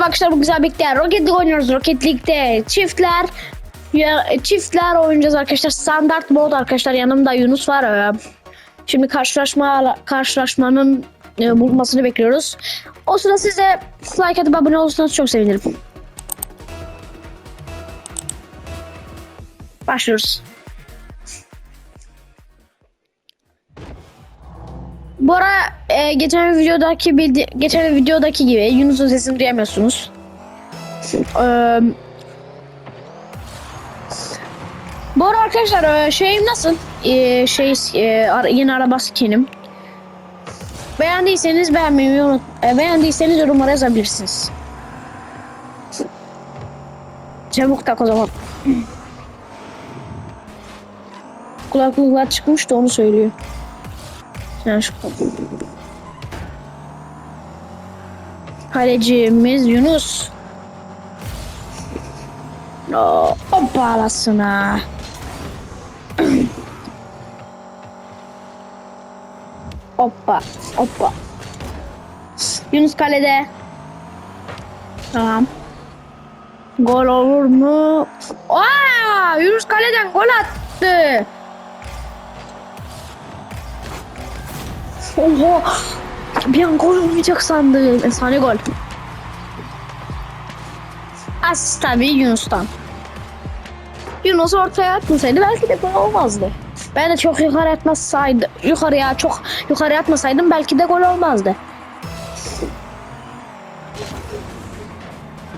Merhaba arkadaşlar bu güzel birlikte Rocket League oynuyoruz. Rocket League'de çiftler ya, çiftler oynayacağız arkadaşlar. Standart mod arkadaşlar. Yanımda Yunus var. Ee, Şimdi karşılaşma karşılaşmanın e, bulmasını bekliyoruz. O sırada size like atıp abone olursanız çok sevinirim. Başlıyoruz. Bu ara e, geçen videodaki bildi, geçen videodaki gibi Yunus'un sesini duyamıyorsunuz. Eee bu arada arkadaşlar e, şeyim nasıl? E, şey e, yeni araba skinim. Beğendiyseniz beğenmeyi unut. E, beğendiyseniz yorumlara yazabilirsiniz. Çabuk tak o zaman. Kulaklıklar çıkmış da onu söylüyor. Sen şu Kalecimiz Yunus. Oo, hoppa alasına. hoppa, hoppa. Yunus kalede. Tamam. Gol olur mu? Aa, Yunus kaleden gol attı. Oha. Bir an gol olmayacak sandım. Efsane gol. Asist tabii Yunus'tan. Yunus ortaya atmasaydı belki de gol olmazdı. Ben de çok yukarı atmasaydım, yukarıya çok yukarı atmasaydım belki de gol olmazdı.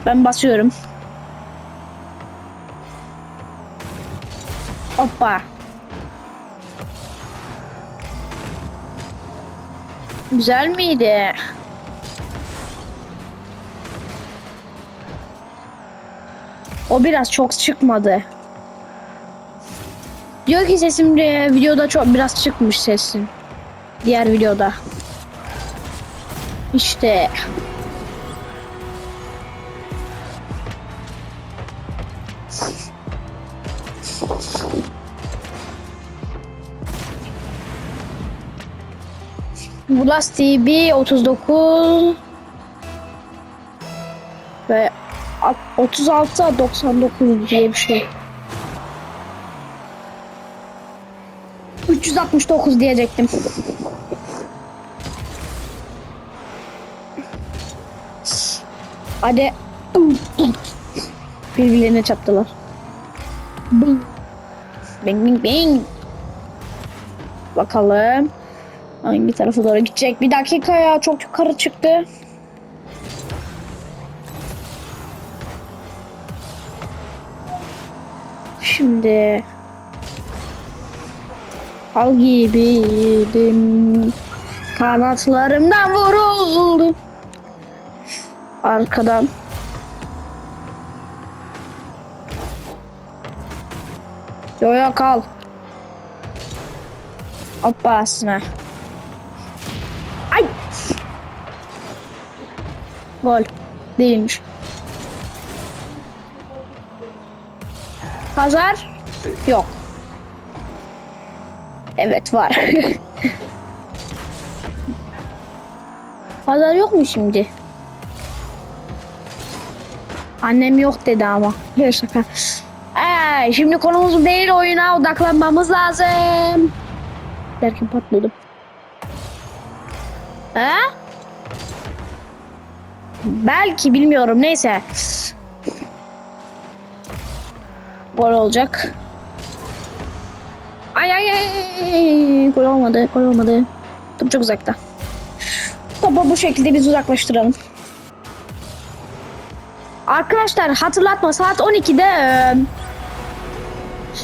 Ben basıyorum. Hoppa. Güzel miydi? O biraz çok çıkmadı. Diyor ki sesim de videoda çok biraz çıkmış sesin. Diğer videoda. İşte. Bulas TV 39 ve 36 99 diye bir şey. 369 diyecektim. Hadi. Birbirlerine çarptılar. Bing bing bing. Bakalım. Hangi tarafa doğru gidecek? Bir dakika ya çok yukarı çıktı. Şimdi Al gibiydim. Kanatlarımdan vuruldu. Arkadan. Yo yo kal. Hoppa Gol Değilmiş Pazar Yok Evet var. Pazar yok mu şimdi? Annem yok dedi ama. Her şaka. Ee, şimdi konumuz değil oyuna odaklanmamız lazım. Derken patladım. Ha? Belki bilmiyorum neyse. Gol olacak. Ay ay ay. Gol olmadı. Gol olmadı. Top çok uzakta. Topu bu şekilde biz uzaklaştıralım. Arkadaşlar hatırlatma saat 12'de e,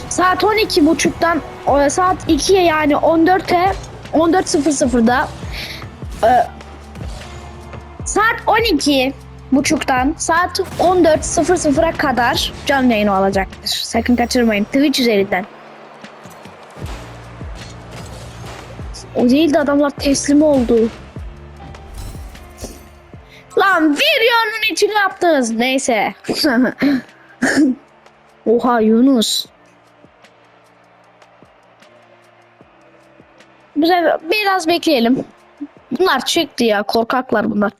saat 12 buçuktan saat 2'ye yani 14'e 14.00'da e, saat 12 buçuktan saat 14.00'a kadar canlı yayın olacaktır. Sakın kaçırmayın. Twitch üzerinden. O değil de adamlar teslim oldu. Lan videonun içine yaptınız. Neyse. Oha Yunus. Bize biraz bekleyelim. Bunlar çıktı ya korkaklar bunlar.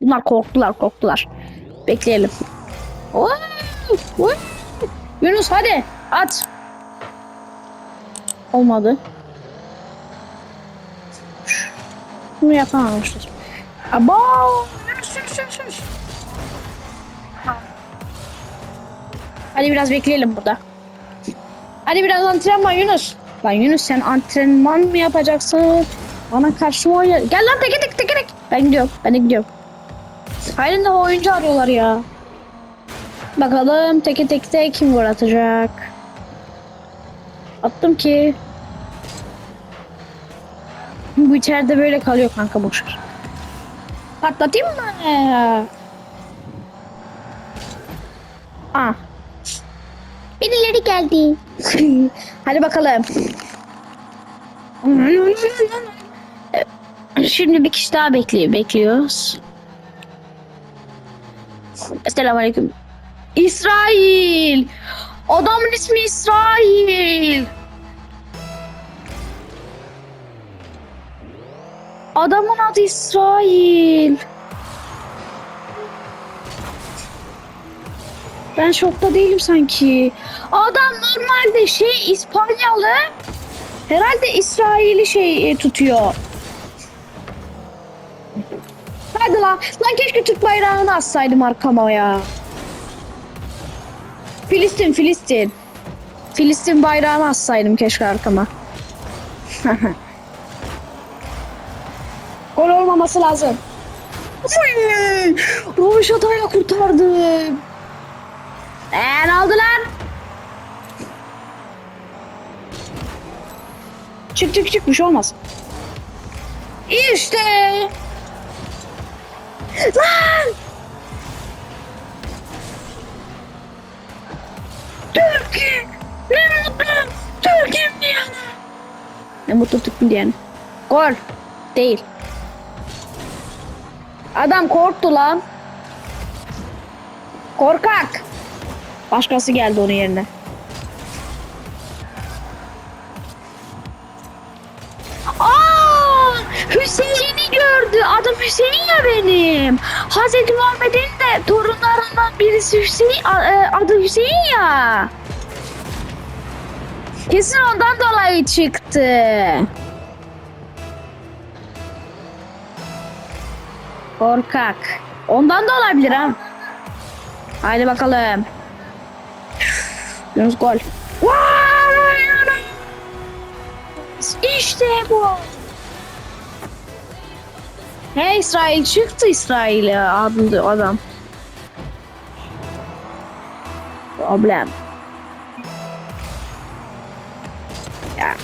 Bunlar korktular korktular. Bekleyelim. Oo, oo. Yunus hadi at. Olmadı. Bunu yapamamıştır. Abo! Yunus Yunus Yunus. Hadi biraz bekleyelim burada. Hadi biraz antrenman Yunus. Lan Yunus sen antrenman mı yapacaksın? Bana karşı mı oyna- Gel lan teke tek teke tek. Ben gidiyorum. Ben gidiyorum. Hayır da oyuncu arıyorlar ya. Bakalım teke tekte kim gol atacak? Attım ki. Bu içeride böyle kalıyor kanka boşver. Patlatayım mı? Aa. Birileri geldi. Hadi bakalım. Şimdi bir kişi daha bekliyor. Bekliyoruz. Selamünaleyküm. İsrail. Adamın ismi İsrail. Adamın adı İsrail. Ben şokta değilim sanki. Adam normalde şey İspanyalı. Herhalde İsrail'i şey e, tutuyor. Hadi lan. Lan keşke Türk bayrağını assaydım arkama ya. Filistin, Filistin. Filistin bayrağını assaydım keşke arkama. Gol olmaması lazım. Uy! Rovaşata'yla kurtardım. Eee oldu lan? Çık çık çık bir şey olmaz. İşte. Lan! Türkiye! Ne mutlu! Türkiye'm diyene! Ne mutlu Türk'üm diyene. Gol. Değil. Adam korktu lan. Korkak. Başkası geldi onun yerine. Hüseyin'i gördü. Adım Hüseyin ya benim. Hazreti Muhammed'in de torunlarından birisi Hüseyin. e, Adı Hüseyin ya. Kesin ondan dolayı çıktı. Korkak. Ondan da olabilir ha. Haydi bakalım. Yunus gol. İşte bu. He İsrail çıktı İsrail'e adlı adam. Problem. Ya.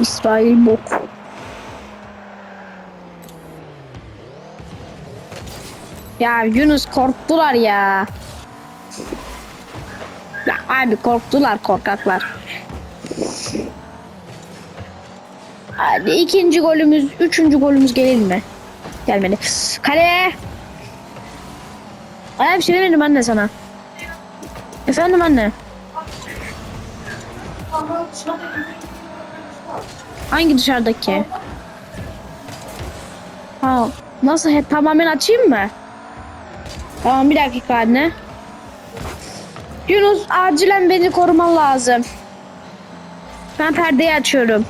İsrail bok. Ya Yunus korktular ya. Ya abi korktular korkaklar. Hadi ikinci golümüz, üçüncü golümüz gelir mi? Gelmedi. Kale. Ay bir şey verelim anne sana. Efendim anne. Hangi dışarıdaki? Ha, nasıl? He, tamamen açayım mı? Tamam bir dakika anne. Yunus acilen beni koruman lazım. Ben perdeyi açıyorum.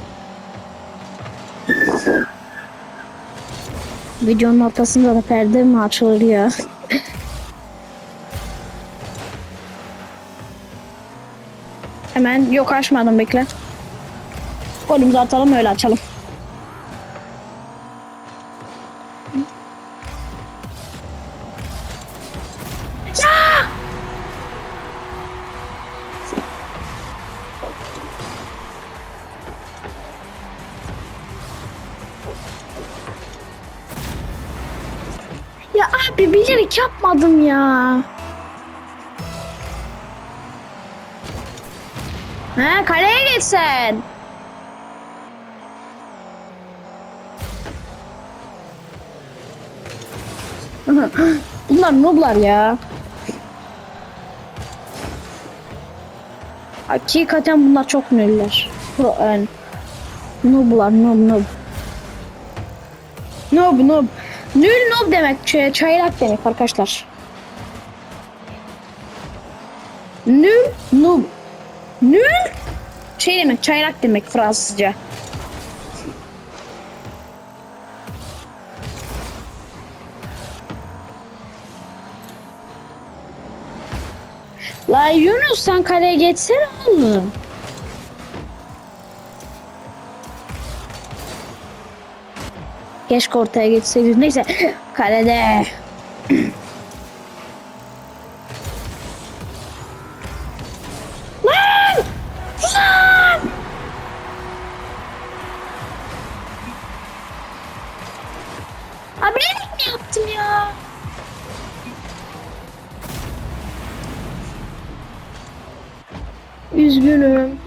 Videonun ortasında da perde mi açılır ya? Hemen yok açmadım bekle. Golümüzü atalım öyle açalım. Abi bilerek yapmadım ya. Ha kaleye geç sen. Bunlar noblar ya. Hakikaten bunlar çok nöller. Pro yani. Noblar nob nob. Nob nob. Nül noob demek. Çaylak demek arkadaşlar. Nül noob. Nül şey demek çaylak demek Fransızca. La Yunus sen kaleye geçsene oğlum. Keşke ortaya geçseydik. Neyse kalede. Lan! Lan! Abi ne yaptım ya? Üzgünüm.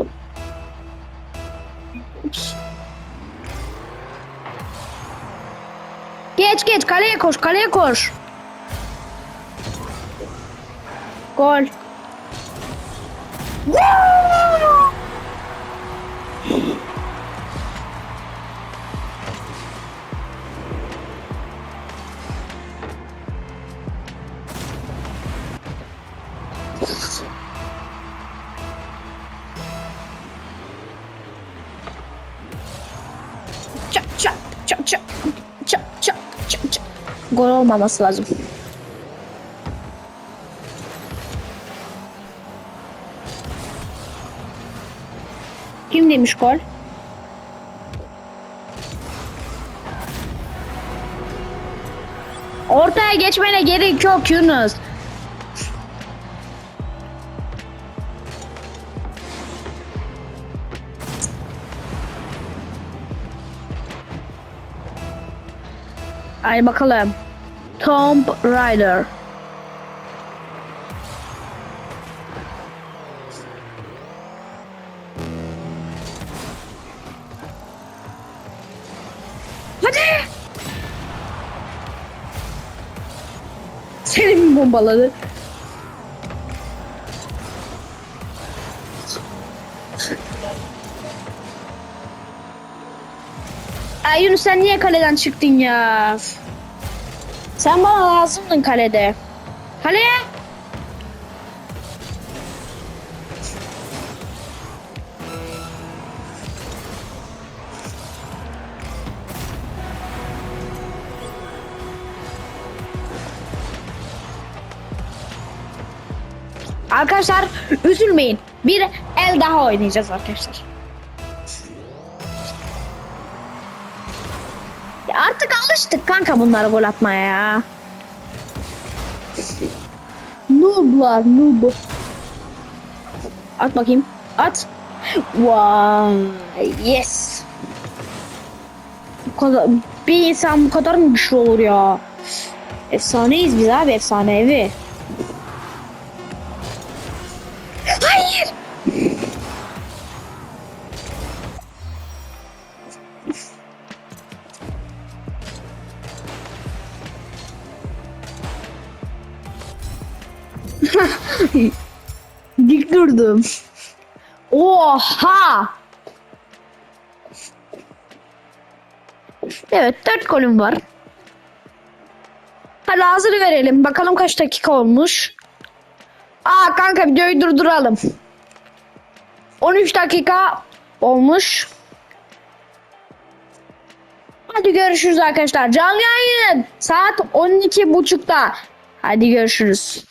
Kaleye koş kaleye koş. Gol. Gol! Çak çak çak çak çak çak çak çak. Gol olmaması lazım. Kim demiş gol? Ortaya geçmene gerek yok Yunus. Ay bakalım. Tomb Raider. Hadi. Seni mi bombaladı? Ay Yunus sen niye kaleden çıktın ya? Sen bana lazımdın kalede. Kaleye. Arkadaşlar üzülmeyin. Bir el daha oynayacağız arkadaşlar. Artık alıştık kanka bunlara gol atmaya ya. Nooblar noob. At bakayım. At. Vay. Yes. Bu kadar, bir insan bu kadar mı güçlü olur ya? Efsaneyiz biz abi efsanevi. Hayır. Dik durdum. Oha! Evet dört golüm var. Hadi hazır verelim. Bakalım kaç dakika olmuş. Aa kanka videoyu durduralım. 13 dakika olmuş. Hadi görüşürüz arkadaşlar. Canlı yayın saat 12.30'da. Hadi görüşürüz.